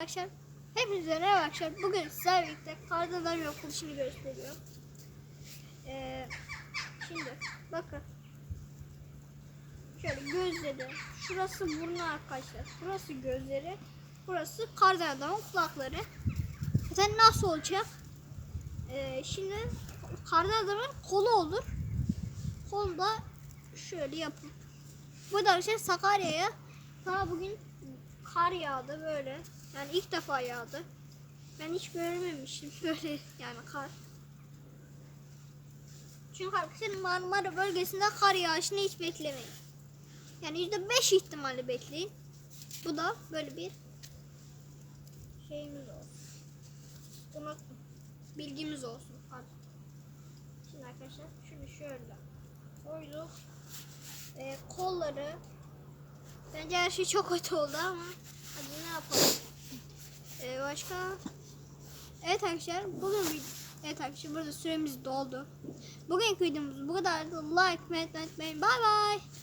Arkadaşlar hepinize merhaba arkadaşlar. Bugün sizlerle birlikte kardan yok kurşunu gösteriyorum. Ee, şimdi bakın. Şöyle gözleri. Şurası burnu arkadaşlar. Burası gözleri. Burası kardan adamın kulakları. Zaten nasıl olacak? Ee, şimdi kardan adamın kolu olur. Kolu da şöyle yapıp. Bu da arkadaşlar Sakarya'ya daha bugün kar yağdı böyle. Yani ilk defa yağdı. Ben hiç görmemiştim böyle yani kar. Çünkü arkadaşlar Marmara bölgesinde kar yağışını hiç beklemeyin. Yani yüzde beş ihtimali bekleyin. Bu da böyle bir şeyimiz olsun. Unuttum. Bilgimiz olsun. Hadi. Şimdi arkadaşlar şunu şöyle koyduk. Ee, kolları Bence her şey çok kötü oldu ama başka? Evet arkadaşlar bugün Evet arkadaşlar burada süremiz doldu. Bugünkü videomuz bu kadar. Like, unutmayın. Bye bye.